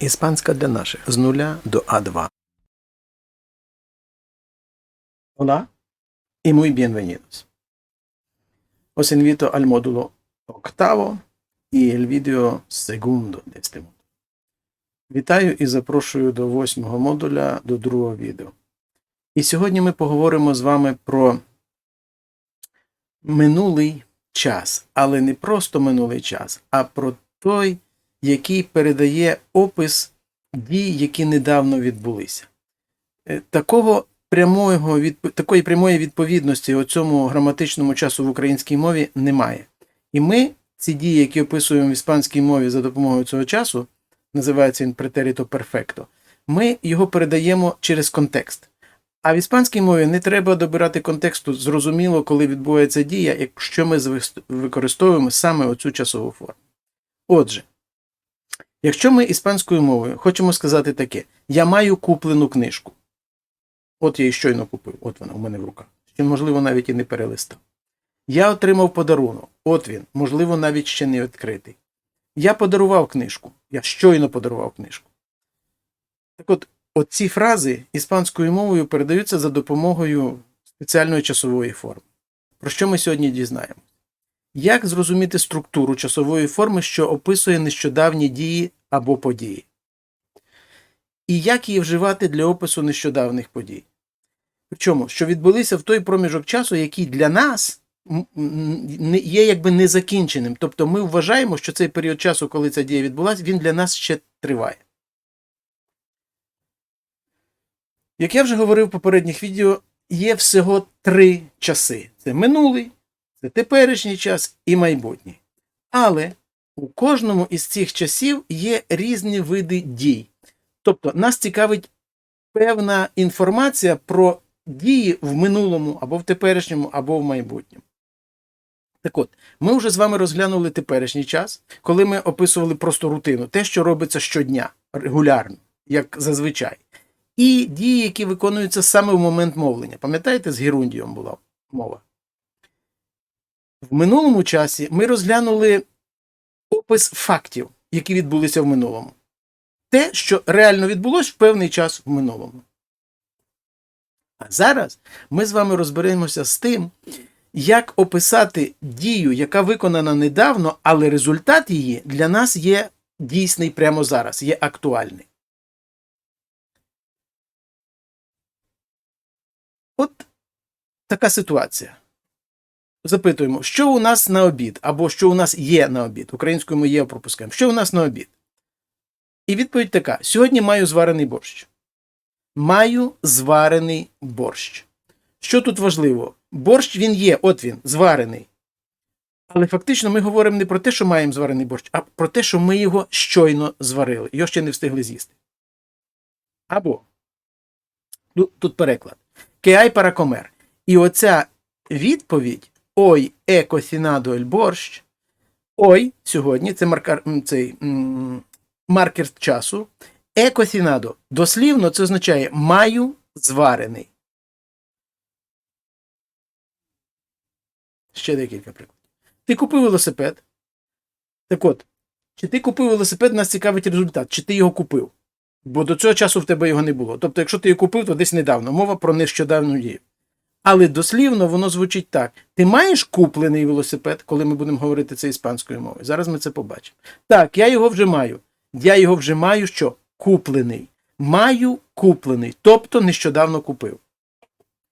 Іспанська для наших з нуля до А2. Hola y muy bienvenidos. Os invito al módulo octavo y el vídeo segundo de este módulo. Вітаю і запрошую до восьмого модуля, до другого відео. І сьогодні ми поговоримо з вами про минулий час, але не просто минулий час, а про той, який передає опис дій, які недавно відбулися. Е, Такого прямого такої прямої відповідності у цьому граматичному часу в українській мові немає. І ми ці дії, які описуємо в іспанській мові за допомогою цього часу, називається він претеріто перфекто, ми його передаємо через контекст. А в іспанській мові не треба добирати контексту зрозуміло, коли відбувається дія, якщо ми використовуємо саме оцю часову форму. Отже, якщо ми іспанською мовою хочемо сказати таке: я маю куплену книжку. От я її щойно купив, от вона у мене в руках. Ще, можливо, навіть і не перелистав. Я отримав подарунок. От він, можливо, навіть ще не відкритий. Я подарував книжку. Я щойно подарував книжку. Так от, оці фрази іспанською мовою передаються за допомогою спеціальної часової форми. Про що ми сьогодні дізнаємося? Як зрозуміти структуру часової форми, що описує нещодавні дії або події? І як її вживати для опису нещодавних подій? Причому, що відбулися в той проміжок часу, який для нас є якби незакінченим. Тобто ми вважаємо, що цей період часу, коли ця дія відбулася, він для нас ще триває. Як я вже говорив в попередніх відео, є всього три часи: це минулий, це теперішній час і майбутній. Але у кожному із цих часів є різні види дій. Тобто нас цікавить певна інформація про дії в минулому або в теперішньому, або в майбутньому. Так от, ми вже з вами розглянули теперішній час, коли ми описували просто рутину, те, що робиться щодня, регулярно, як зазвичай. І дії, які виконуються саме в момент мовлення. Пам'ятаєте, з Герундієм була мова? В минулому часі ми розглянули опис фактів, які відбулися в минулому. Те, що реально відбулося в певний час в минулому. А зараз ми з вами розберемося з тим, як описати дію, яка виконана недавно, але результат її для нас є дійсний прямо зараз, є актуальний. От така ситуація. Запитуємо, що у нас на обід, або що у нас є на обід. Українською ми є пропускаємо. Що у нас на обід? І відповідь така: сьогодні маю зварений борщ. Маю зварений борщ. Що тут важливо? Борщ він є, от він, зварений. Але фактично ми говоримо не про те, що маємо зварений борщ, а про те, що ми його щойно зварили. Його ще не встигли з'їсти. Або ну, тут переклад. Кеай паракомер. І оця відповідь Ой, е коцінадо ель борщ. Ой, сьогодні це маркар, цей, маркер часу. Е коцінадо. Дослівно це означає маю зварений. Ще декілька прикладів. Ти купив велосипед. Так от, чи ти купив велосипед, нас цікавить результат, чи ти його купив. Бо до цього часу в тебе його не було. Тобто, якщо ти його купив, то десь недавно. Мова про нещодавну дію. Але дослівно воно звучить так: ти маєш куплений велосипед, коли ми будемо говорити це іспанською мовою. Зараз ми це побачимо. Так, я його вже маю. Я його вже маю що? Куплений. Маю куплений, тобто нещодавно купив.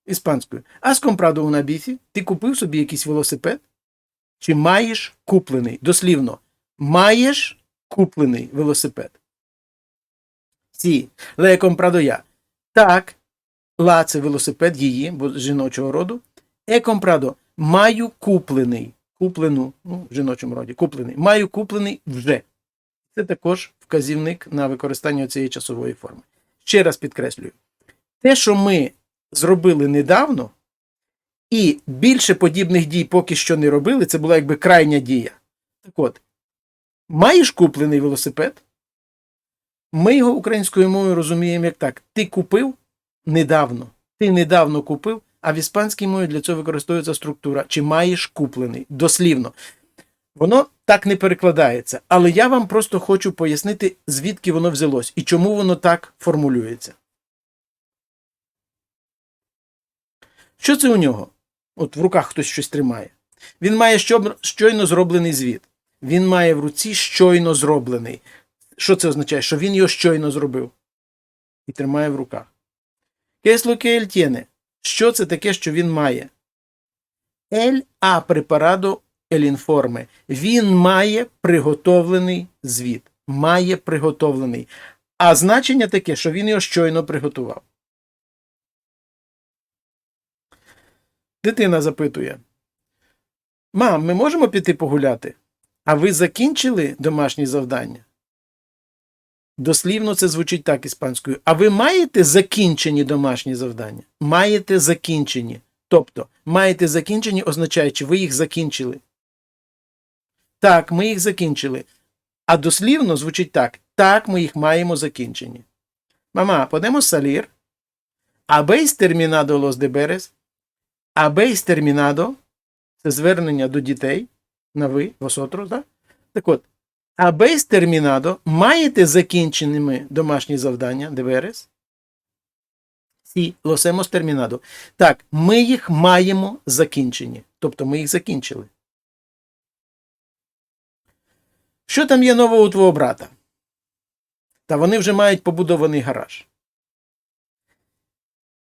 Іспанською. А з компрадо у набіфі ти купив собі якийсь велосипед? Чи маєш куплений? Дослівно, маєш куплений велосипед. Сі, ле компрадо я. Так, ла це велосипед її, бо жіночого роду. Е компрадо маю куплений. Куплену, ну, в жіночому роді, куплений. Маю куплений вже. Це також вказівник на використання цієї часової форми. Ще раз підкреслюю: те, що ми зробили недавно, і більше подібних дій поки що не робили, це була якби крайня дія. Так от, маєш куплений велосипед? Ми його українською мовою розуміємо як так: ти купив недавно. Ти недавно купив, а в іспанській мові для цього використовується структура. Чи маєш куплений? Дослівно. Воно так не перекладається, але я вам просто хочу пояснити, звідки воно взялось і чому воно так формулюється. Що це у нього? От в руках хтось щось тримає. Він має щойно зроблений звіт. Він має в руці щойно зроблений. Що це означає? Що він його щойно зробив і тримає в руках. Кесло tiene. Що це таке, що він має? Ель а препарадо ель інформе. Він має приготовлений звіт. Має приготовлений. А значення таке, що він його щойно приготував. Дитина запитує: Мам, ми можемо піти погуляти? А ви закінчили домашні завдання? Дослівно це звучить так іспанською. А ви маєте закінчені домашні завдання? Маєте закінчені. Тобто, маєте закінчені означає, чи ви їх закінчили. Так, ми їх закінчили. А дослівно звучить так. Так, ми їх маємо закінчені. Мама, podemos salir? Habéis terminado los deberes? Habéis terminado? Це звернення до дітей на ви, vosotros, так? Так от, habéis terminado? Маєте закінченими домашні завдання? Sí, los hemos terminado. Так, ми їх маємо закінчені. Тобто ми їх закінчили. Що там є нового у твого брата? Та вони вже мають побудований гараж.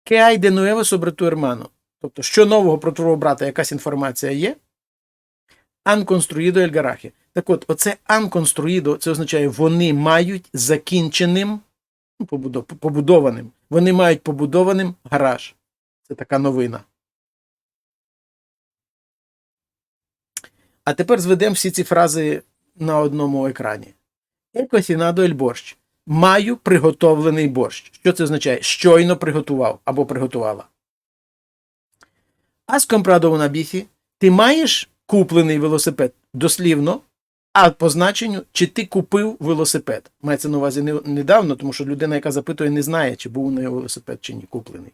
¿Qué hay de nuevo sobre tu? Тобто, що нового про твого брата, якась інформація є? Construido el garaje. Так от, оце construido, це означає, вони мають закінченим, ну, побудованим. Вони мають побудованим гараж. Це така новина. А тепер зведемо всі ці фрази на одному екрані. Cocinado el борщ. Маю приготовлений борщ. Що це означає? Щойно приготував або приготувала. Has comprado una? Ти маєш куплений велосипед дослівно, а по значенню, чи ти купив велосипед. Мається на увазі недавно, тому що людина, яка запитує, не знає, чи був у неї велосипед, чи ні куплений.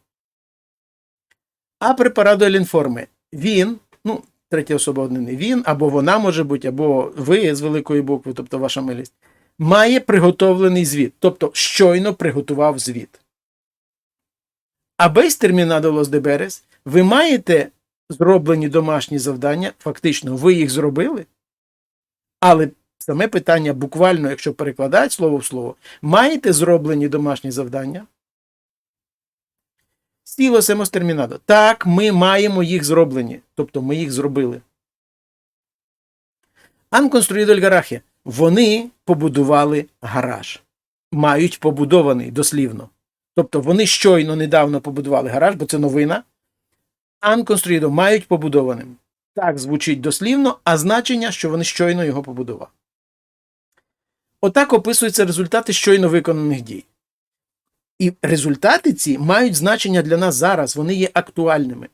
А препарадо елінформи. Він, ну, третя особа однини, він або вона може бути, або ви з великої букви, тобто ваша милість, має приготовлений звіт, тобто щойно приготував звіт. Абейс термінадо los deberes, ви маєте зроблені домашні завдання, фактично, ви їх зробили, але саме питання буквально, якщо перекладати слово в слово, маєте зроблені домашні завдання? Стіло семос термінадо. Так, ми маємо їх зроблені, тобто ми їх зробили. Han construido. Вони побудували гараж. Мають побудований дослівно. Тобто вони щойно недавно побудували гараж, бо це новина. Han construido мають побудованим. Так звучить дослівно, а значення, що вони щойно його побудували. Отак описуються результати щойно виконаних дій. І результати ці мають значення для нас зараз, вони є актуальними.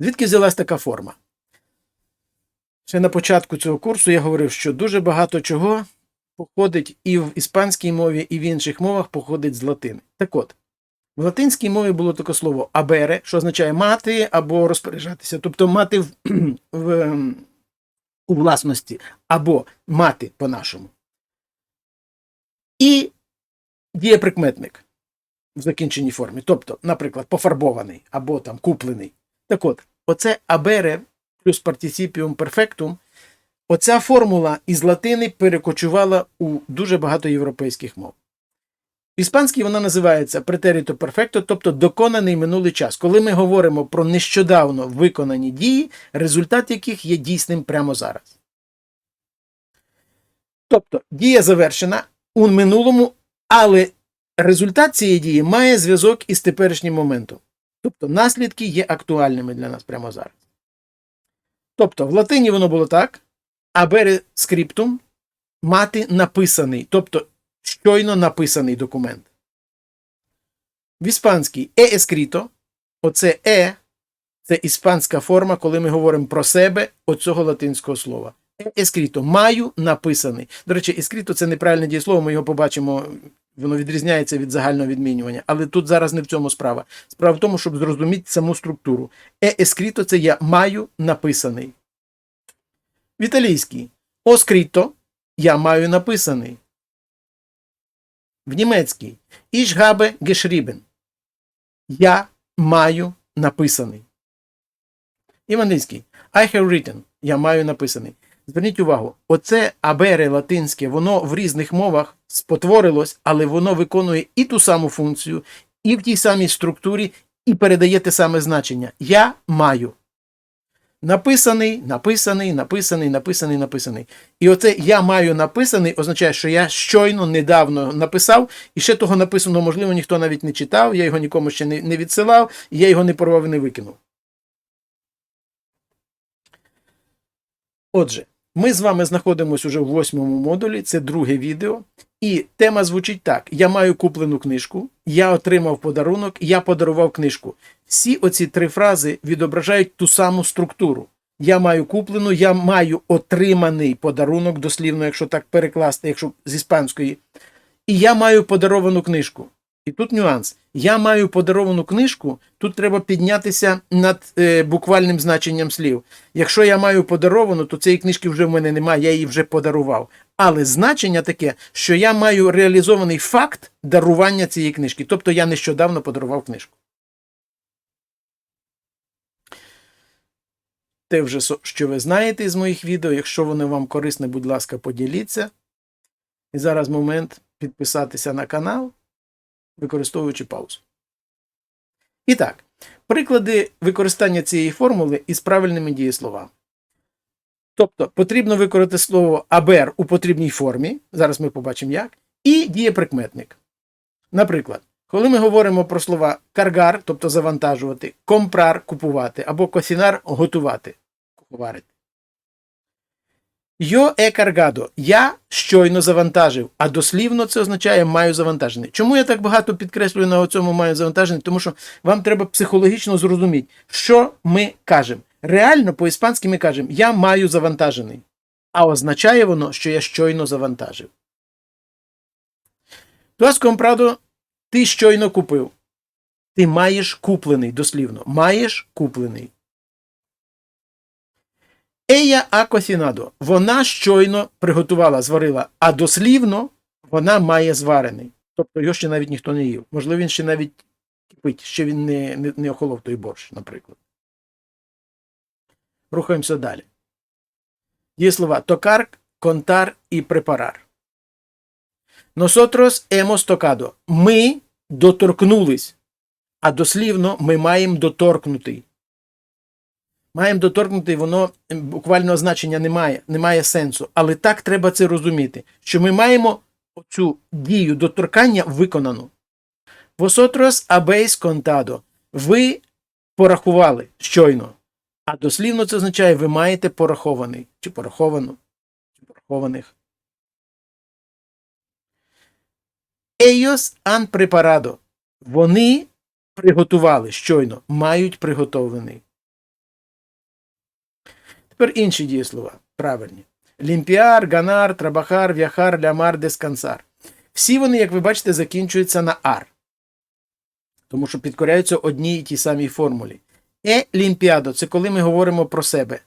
Звідки взялась така форма? Ще на початку цього курсу я говорив, що дуже багато чого походить і в іспанській мові, і в інших мовах походить з латини. Так от, в латинській мові було таке слово абере, що означає мати або розпоряджатися, тобто мати в, в, у власності, або мати по-нашому. І дієприкметник в закінченій формі, тобто, наприклад, пофарбований або там куплений. Так от, оце абере плюс партісіпіум перфектум, оця формула із латини перекочувала у дуже багато європейських мов. В іспанській вона називається претеріто перфекто, тобто доконаний минулий час, коли ми говоримо про нещодавно виконані дії, результат яких є дійсним прямо зараз. Тобто дія завершена у минулому, але результат цієї дії має зв'язок із теперішнім моментом. Тобто наслідки є актуальними для нас прямо зараз. Тобто в латині воно було так, абере скриптум мати написаний, тобто щойно написаний документ. В іспанській е ескріто, оце е, це іспанська форма, коли ми говоримо про себе оцього латинського слова. Е ескріто маю написаний. До речі, ескріто це неправильне дієслово, ми його побачимо, воно відрізняється від загального відмінювання. Але тут зараз не в цьому справа. Справа в тому, щоб зрозуміти саму структуру. Е ескріто це я маю написаний. В італійській оскріто я маю написаний. В німецькій habe geschrieben. Я маю написаний. І в англійській I have written. Я маю написаний. Зверніть увагу, оце абере латинське, воно в різних мовах спотворилось, але воно виконує і ту саму функцію, і в тій самій структурі, і передає те саме значення. Я маю. Написаний, написаний, написаний, написаний, написаний. І оце я маю написаний означає, що я щойно недавно написав, і ще того написаного, можливо, ніхто навіть не читав, я його нікому ще не, не відсилав, і я його не порвав і не викинув. Отже, ми з вами знаходимося уже в восьмому модулі, це друге відео. І тема звучить так: я маю куплену книжку, я отримав подарунок, я подарував книжку. Всі оці три фрази відображають ту саму структуру. Я маю куплену, я маю отриманий подарунок, дослівно, якщо так перекласти, якщо з іспанської. І я маю подаровану книжку. І тут нюанс. Я маю подаровану книжку, тут треба піднятися над е, буквальним значенням слів. Якщо я маю подаровану, то цієї книжки вже в мене немає, я її вже подарував. Але значення таке, що я маю реалізований факт дарування цієї книжки. Тобто я нещодавно подарував книжку. Те вже, що ви знаєте із моїх відео. Якщо воно вам корисне, будь ласка, поділіться. І зараз момент підписатися на канал, використовуючи паузу. І так, приклади використання цієї формули із правильними дієсловами. Тобто потрібно використати слово абер у потрібній формі, зараз ми побачимо як, і дієприкметник. Наприклад, коли ми говоримо про слова каргар, тобто завантажувати, компрар купувати, або косінар готувати, куховарити. Йо е каргадо. Я щойно завантажив, а дослівно це означає маю завантажений. Чому я так багато підкреслюю на цьому маю завантажений? Тому що вам треба психологічно зрозуміти, що ми кажемо. Реально по-іспанськи ми кажемо я маю завантажений. А означає воно, що я щойно завантажив. Has comprado – ти щойно купив. Ти маєш куплений, дослівно. Маєш куплений. Ея а cocinado. Вона щойно приготувала, зварила, а дослівно вона має зварений. Тобто його ще навіть ніхто не їв. Можливо, він ще навіть кипить, ще він не, не, не охолов той борщ, наприклад. Рухаємося далі. Є слова токар, контар і препарар. Nosotros hemos tocado. Ми доторкнулись. А дослівно ми маємо доторкнутий. Маємо доторкнутий, воно ем, буквального значення не має, не має сенсу. Але так треба це розуміти, що ми маємо цю дію доторкання виконану. Vosotros habéis contado. Ви порахували щойно. А дослівно це означає, ви маєте порахований, чи пораховану, чи порахованих. Ellos han preparado. Вони приготували щойно, мають приготовлений. Тепер інші дієслова. Правильні. Лімпіар, ганар, трабахар, в'яхар, лямар, дескансар. Всі вони, як ви бачите, закінчуються на ар. Тому що підкоряються одній і тій самій формулі. Е лімпіадо це коли ми говоримо про себе.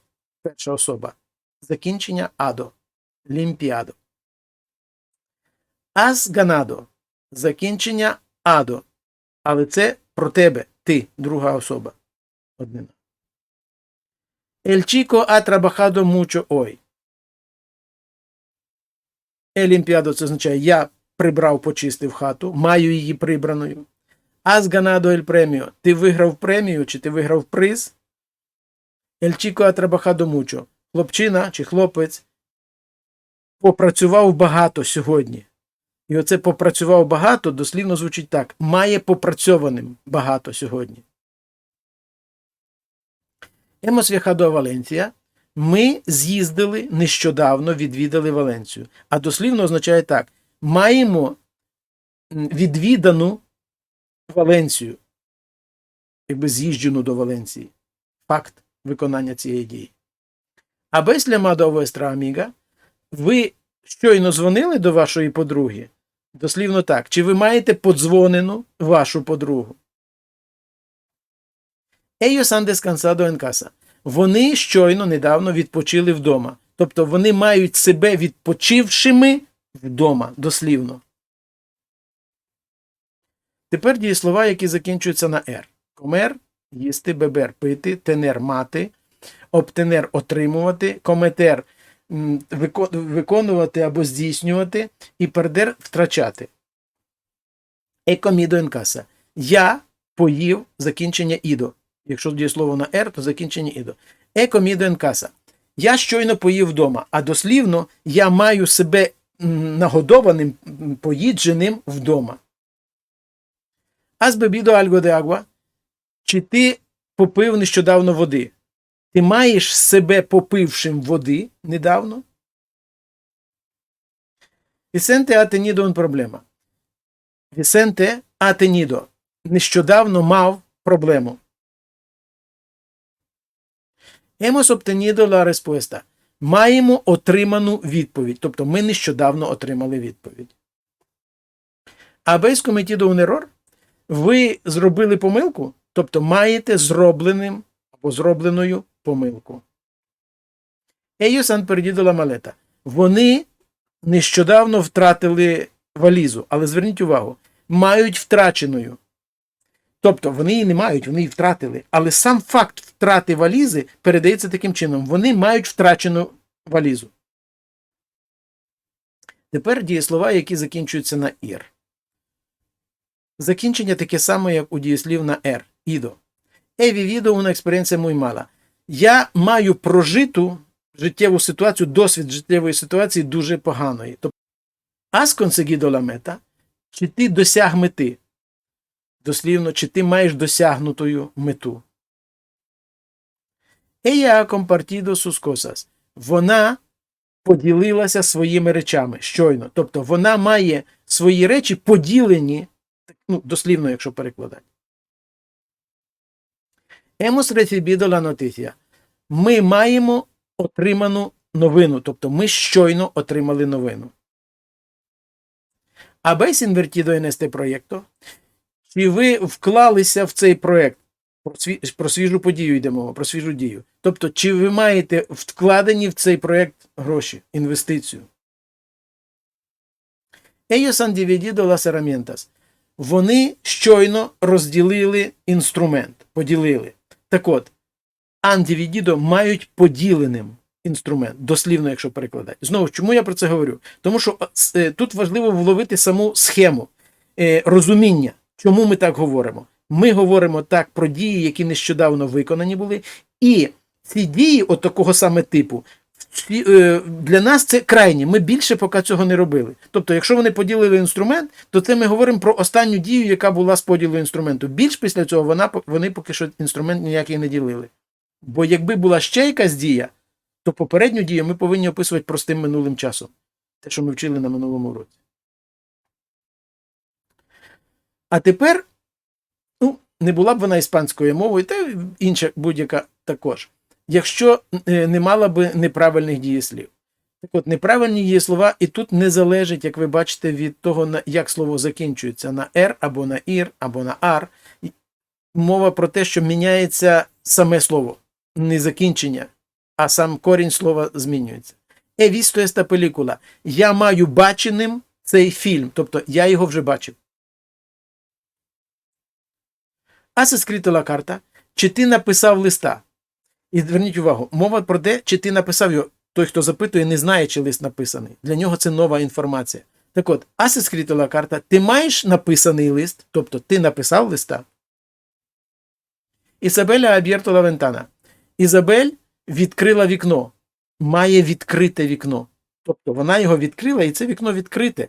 Перша особа. Закінчення адо. Лімпіадо. Ас ганадо. Закінчення адо. Але це про тебе, ти, друга особа. Однина. El chico ha trabajado mucho hoy. Елімпіадо це означає я прибрав, почистив хату, маю її прибраною. Has ganado el premio. Ти виграв премію чи ти виграв приз? El chico ha trabajado mucho. Хлопчина чи хлопець попрацював багато сьогодні. І оце попрацював багато, дослівно звучить так: має попрацьованим багато сьогодні. A Valencia. Ми з'їздили нещодавно, відвідали Валенцію. А дослівно означає так: маємо відвідану Валенцію, якби з'їжджену до Валенції. Факт виконання цієї дії. А лямадо vuestra amiga, ви щойно дзвонили до вашої подруги? Дослівно так. Чи ви маєте подзвонену вашу подругу? Ellos han descansado en casa. Вони щойно недавно відпочили вдома. Тобто вони мають себе відпочившими вдома, дослівно. Тепер дієслова, які закінчуються на «р». Комер їсти, бебер пити, тенер мати, обтенер отримувати, кометер виконувати або здійснювати, і пердер втрачати. Екомідо енкаса. Я поїв закінчення ідо. Якщо дієслово на «р», то закінчення ідо. Екомідо енкаса. Я щойно поїв вдома, а дослівно я маю себе нагодованим, поїдженим вдома. Аз альго де агва. Чи ти попив нещодавно води? Ти маєш себе попившим води недавно? Вісенте атенідо проблема. Вісенте атенідо. Нещодавно мав проблему. Hemos obtenido la respuesta. Маємо отриману відповідь. Тобто ми нещодавно отримали відповідь. Habéis cometido un error? Ви зробили помилку, тобто маєте зробленим або зробленою помилку. Ellos han perdido la maleta. Вони нещодавно втратили валізу, але зверніть увагу, мають втраченою. Тобто вони її не мають, вони її втратили. Але сам факт втрати валізи передається таким чином: вони мають втрачену валізу. Тепер дієслова, які закінчуються на ір. Закінчення таке саме, як у дієслів на «р» – «ідо». He vivido una experiencia muy mala. Я маю прожиту життєву ситуацію, досвід життєвої ситуації дуже поганої. Тобто, has conseguido la meta, чи ти досяг мети? Дослівно, чи ти маєш досягнутою мету? Ella ha compartido sus. Вона поділилася своїми речами щойно. Тобто вона має свої речі поділені ну, дослівно, якщо перекладати. Hemos recibido la noticia. Ми маємо отриману новину, тобто ми щойно отримали новину. Habéis invertido en este? Чи ви вклалися в цей проєкт? Про, сві- про свіжу подію йде мова, про свіжу дію. Тобто, чи ви маєте вкладені в цей проєкт гроші, інвестицію? Ellos han dividido las herramientas. Вони щойно розділили інструмент, поділили. Так от, андивідідо мають поділеним інструмент, дослівно, якщо перекладати. Знову чому я про це говорю? Тому що е, тут важливо вловити саму схему е, розуміння, чому ми так говоримо. Ми говоримо так про дії, які нещодавно виконані були, і ці дії, от такого саме типу, е, для нас це крайні. Ми більше поки цього не робили. Тобто, якщо вони поділили інструмент, то це ми говоримо про останню дію, яка була з поділу інструменту. Більш після цього вона, вони поки що інструмент ніякий не ділили. Бо якби була ще якась дія, то попередню дію ми повинні описувати простим минулим часом. Те, що ми вчили на минулому році. А тепер, ну, не була б вона іспанською мовою, та інша будь-яка також. Якщо е, не мала би неправильних дієслів. Так от, неправильні дієслова і тут не залежить, як ви бачите, від того, як слово закінчується на «р» або на «ір», або на «ар». Мова про те, що міняється саме слово, не закінчення, а сам корінь слова змінюється. He visto esta película. Я маю баченим цей фільм, тобто я його вже бачив. Escrito la carta? Чи ти написав листа? І зверніть увагу, мова про те, чи ти написав його. Той, хто запитує, не знає, чи лист написаний. Для нього це нова інформація. Так от, escrito la carta? Ти маєш написаний лист, тобто ти написав листа. Ісабеля la ventana. Ізабель відкрила вікно. Має відкрите вікно. Тобто вона його відкрила, і це вікно відкрите.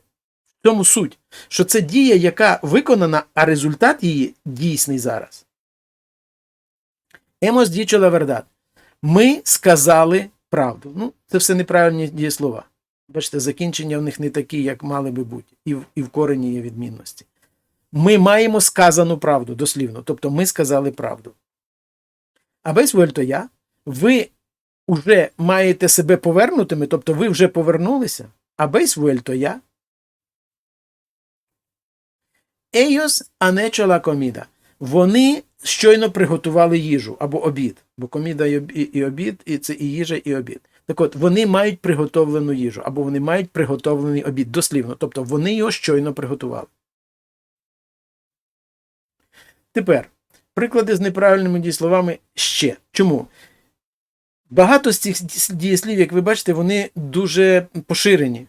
В цьому суть, що це дія, яка виконана, а результат її дійсний зараз. Hemos dicho la. Ми сказали правду. Ну, це все неправильні дієслова. Бачите, закінчення в них не такі, як мали би бути, і в, і в корені є відмінності. Ми маємо сказану правду, дослівно. Тобто ми сказали правду. А без вольто я, ви вже маєте себе повернутими, тобто ви вже повернулися, а без вольто я. Ellos han hecho la comida. Вони щойно приготували їжу або обід, бо коміда і обі- і обід, і це і їжа, і обід. Так от, вони мають приготовлену їжу, або вони мають приготовлений обід, дослівно. Тобто вони його щойно приготували. Тепер приклади з неправильними дієсловами ще. Чому? Багато з цих дієслів, як ви бачите, вони дуже поширені.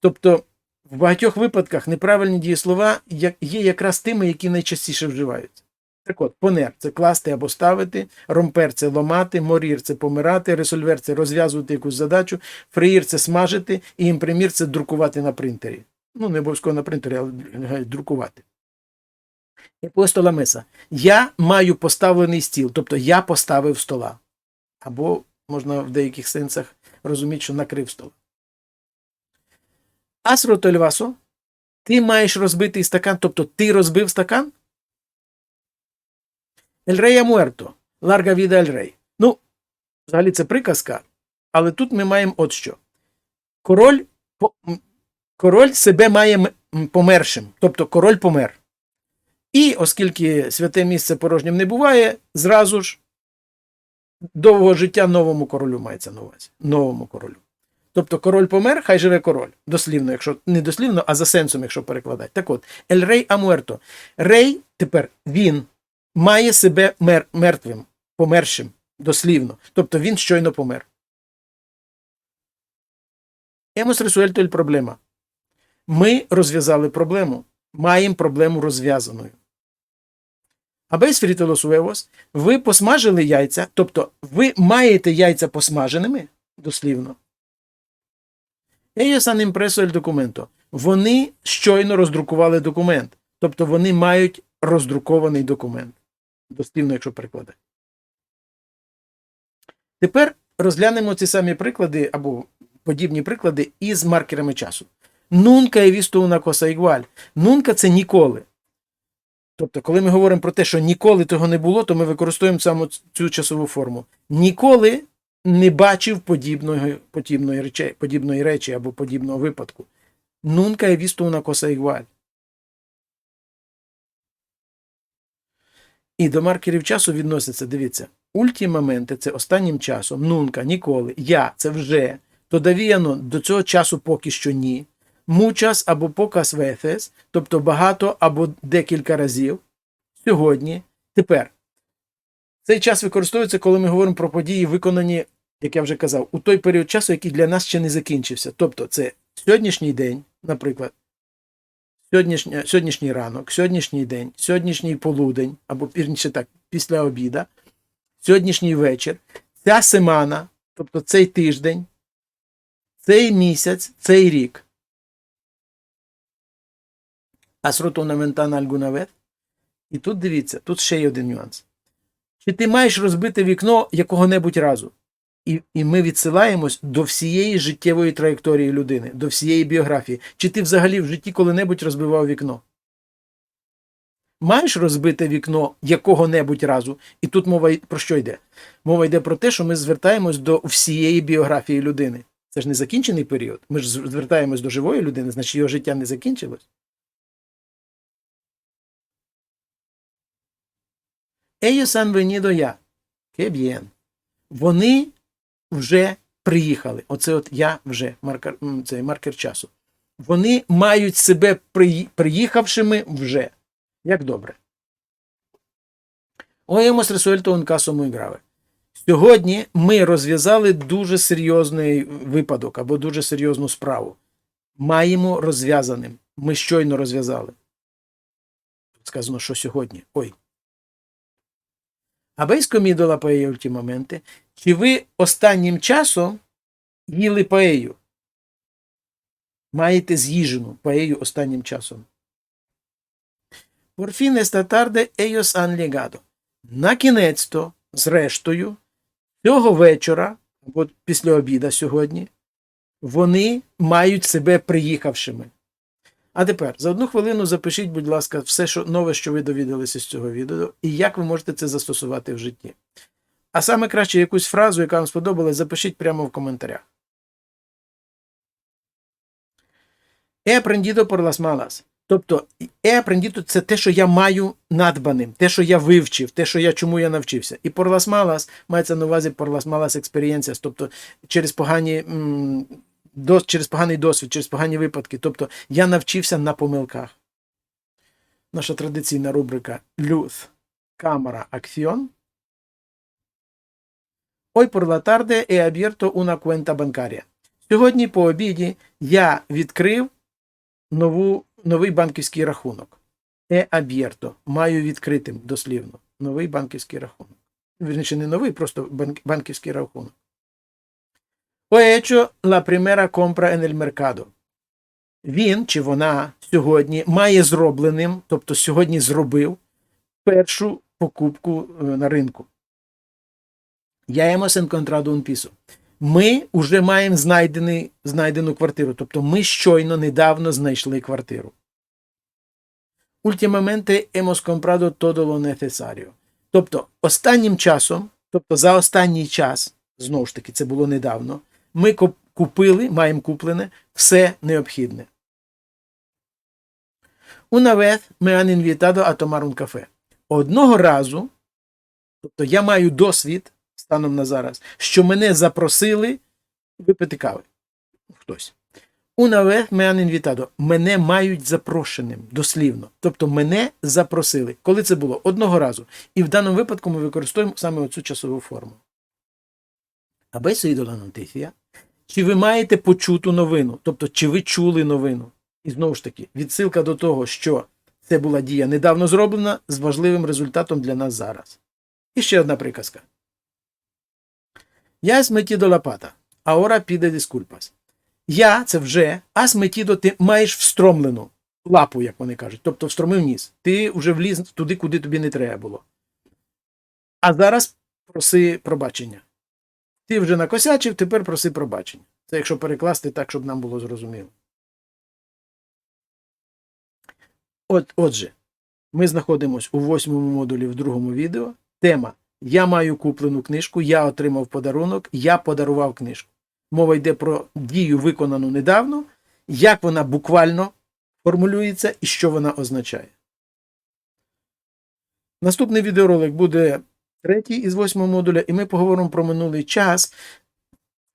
Тобто, в багатьох випадках неправильні дієслова є якраз тими, які найчастіше вживаються. Так от, понер це класти або ставити, ромпер це ломати, морір це помирати, ресольвер це розв'язувати якусь задачу, фреїр це смажити, і імпримір це друкувати на принтері. Ну, не обов'язково на принтері, але друкувати. І постола меса. Я маю поставлений стіл, тобто я поставив стола. Або можна в деяких сенсах розуміти, що накрив стол. Асро тольвасо, ти маєш розбитий стакан, тобто ти розбив стакан? Ель рей муерто, ларга віда ель рей. Ну, взагалі це приказка, але тут ми маємо от що. Король, король себе має помершим, тобто король помер. І оскільки святе місце порожнім не буває, зразу ж довгого життя новому королю мається на увазі. Новому королю. Тобто король помер, хай живе король. Дослівно, якщо не дослівно, а за сенсом, якщо перекладати. Так от, Ель Рей Амуерто. Рей тепер він має себе мер, мертвим, помершим, дослівно. Тобто він щойно помер. Resuelto el problema. Ми розв'язали проблему. Маємо проблему розв'язаною. Frito los. Ви посмажили яйця, тобто ви маєте яйця посмаженими, дослівно. Ellos han impreso el documento. Вони щойно роздрукували документ. Тобто вони мають роздрукований документ. Дослівно, якщо перекладати. Тепер розглянемо ці самі приклади або подібні приклади із маркерами часу. Нунка і вісту una cosa. Нунка це ніколи. Тобто, коли ми говоримо про те, що ніколи того не було, то ми використовуємо саме цю часову форму. Ніколи не бачив подібної, подібної, речі, подібної речі або подібного випадку. Nunca he visto una cosa. І до маркерів часу відносяться, дивіться, ультімаменти це останнім часом, нунка, ніколи, я це вже, тодавіяно до цього часу поки що ні. Muchas або pocas veces, тобто багато або декілька разів. Сьогодні. Тепер. Цей час використовується, коли ми говоримо про події, виконані, як я вже казав, у той період часу, який для нас ще не закінчився. Тобто, це сьогоднішній день, наприклад, сьогоднішня, сьогоднішній ранок, сьогоднішній день, сьогоднішній полудень, або пірніше так, після обіда, сьогоднішній вечір, ця семана, тобто цей тиждень, цей місяць, цей рік. Асротонаментана альгунавет. І тут дивіться, тут ще є один нюанс. Чи ти маєш розбите вікно якого-небудь разу? І, і ми відсилаємось до всієї життєвої траєкторії людини, до всієї біографії. Чи ти взагалі в житті коли-небудь розбивав вікно? Маєш розбите вікно якого-небудь разу? І тут мова про що йде? Мова йде про те, що ми звертаємось до всієї біографії людини. Це ж не закінчений період. Ми ж звертаємось до живої людини, значить його життя не закінчилось. Ellos han venido ya. Qué bien. Вони вже приїхали. Оце от я вже маркер, м, цей маркер часу. Вони мають себе приї- приїхавшими вже. Як добре. Оємос un caso muy. Сьогодні ми розв'язали дуже серйозний випадок або дуже серйозну справу. Маємо розв'язаним. Ми щойно розв'язали. Сказано, що сьогодні. Ой. Habéis comido la paella últimamente? Чи ви останнім часом їли паею? Маєте з'їжену паею останнім часом. Fin esta tarde легадо. На кінець то, зрештою, цього вечора, або після обіда сьогодні, вони мають себе приїхавшими. А тепер за одну хвилину запишіть, будь ласка, все що нове, що ви довідалися з цього відео, і як ви можете це застосувати в житті. А саме краще якусь фразу, яка вам сподобалась, запишіть прямо в коментарях. He aprendido por las malas. Тобто, е aprendido – це те, що я маю надбаним, те, що я вивчив, те, що я чому я навчився. І por las malas мається на увазі por las malas experiencias, тобто через погані. м, дос- Через поганий досвід, через погані випадки. Тобто я навчився на помилках. Наша традиційна рубрика Luz, Cámara, Acción. Hoy por la tarde he abierto una. Сьогодні по обіді я відкрив нову, новий банківський рахунок. Е аб'єрто. Маю відкритим дослівно. Новий банківський рахунок. Вірніше, не новий, просто банк- банківський рахунок. Ho hecho la primera compra en el mercado. Він чи вона сьогодні має зробленим, тобто сьогодні зробив першу покупку е, на ринку. Я hemos encontrado un piso. Ми вже маємо знайдений, знайдену квартиру, тобто ми щойно недавно знайшли квартиру. Últimamente hemos comprado todo lo necesario. Тобто, останнім часом, тобто за останній час, знову ж таки, це було недавно, ми купили, маємо куплене все необхідне. Una vez me han invitado a. Одного разу, тобто я маю досвід станом на зараз, що мене запросили випити кави. Хтось. Una vez me han. Мене мають запрошеним, дослівно. Тобто мене запросили. Коли це було? Одного разу. І в даному випадку ми використовуємо саме оцю часову форму. Habéis oído la? Чи ви маєте почуту новину? Тобто, чи ви чули новину? І знову ж таки, відсилка до того, що це була дія недавно зроблена з важливим результатом для нас зараз. І ще одна приказка. Я metido la pata. Ahora pide disculpas. Я це вже, ас метідо, ти маєш встромлену лапу, як вони кажуть, тобто встромив ніс. Ти вже вліз туди, куди тобі не треба було. А зараз проси пробачення. Ти вже накосячив, тепер проси пробачення. Це якщо перекласти так, щоб нам було зрозуміло. От, отже, ми знаходимося у восьмому модулі в другому відео. Тема Я маю куплену книжку, я отримав подарунок, я подарував книжку. Мова йде про дію, виконану недавно, як вона буквально формулюється і що вона означає. Наступний відеоролик буде третій із восьмого модуля, і ми поговоримо про минулий час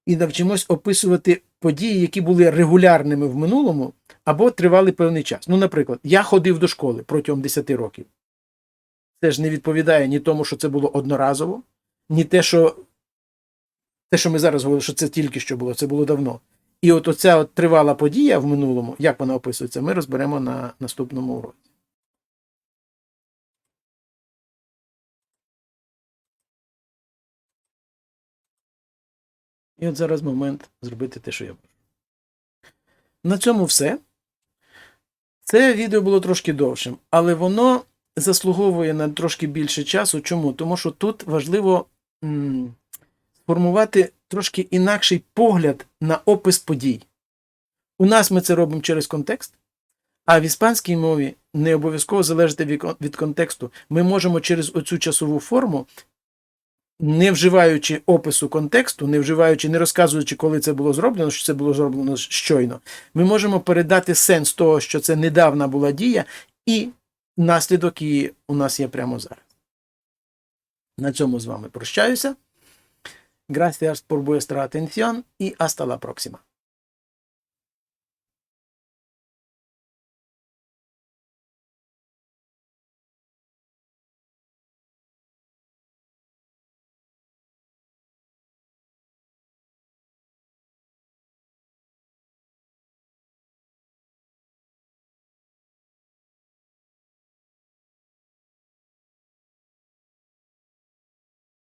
і навчимось описувати події, які були регулярними в минулому або тривали певний час. Ну, наприклад, я ходив до школи протягом 10 років. Це ж не відповідає ні тому, що це було одноразово, ні те, що те, що ми зараз говорили, що це тільки що було, це було давно. І от оця от тривала подія в минулому, як вона описується, ми розберемо на наступному уроці. І от зараз момент зробити те, що я прошу. На цьому все. Це відео було трошки довшим, але воно заслуговує на трошки більше часу. Чому? Тому що тут важливо сформувати трошки інакший погляд на опис подій. У нас ми це робимо через контекст, а в іспанській мові не обов'язково залежати від контексту. Ми можемо через оцю часову форму, не вживаючи опису контексту, не вживаючи, не розказуючи, коли це було зроблено, що це було зроблено щойно, ми можемо передати сенс того, що це недавна була дія, і наслідок її у нас є прямо зараз. На цьому з вами прощаюся. Gracias por vuestra atención y hasta la próxima.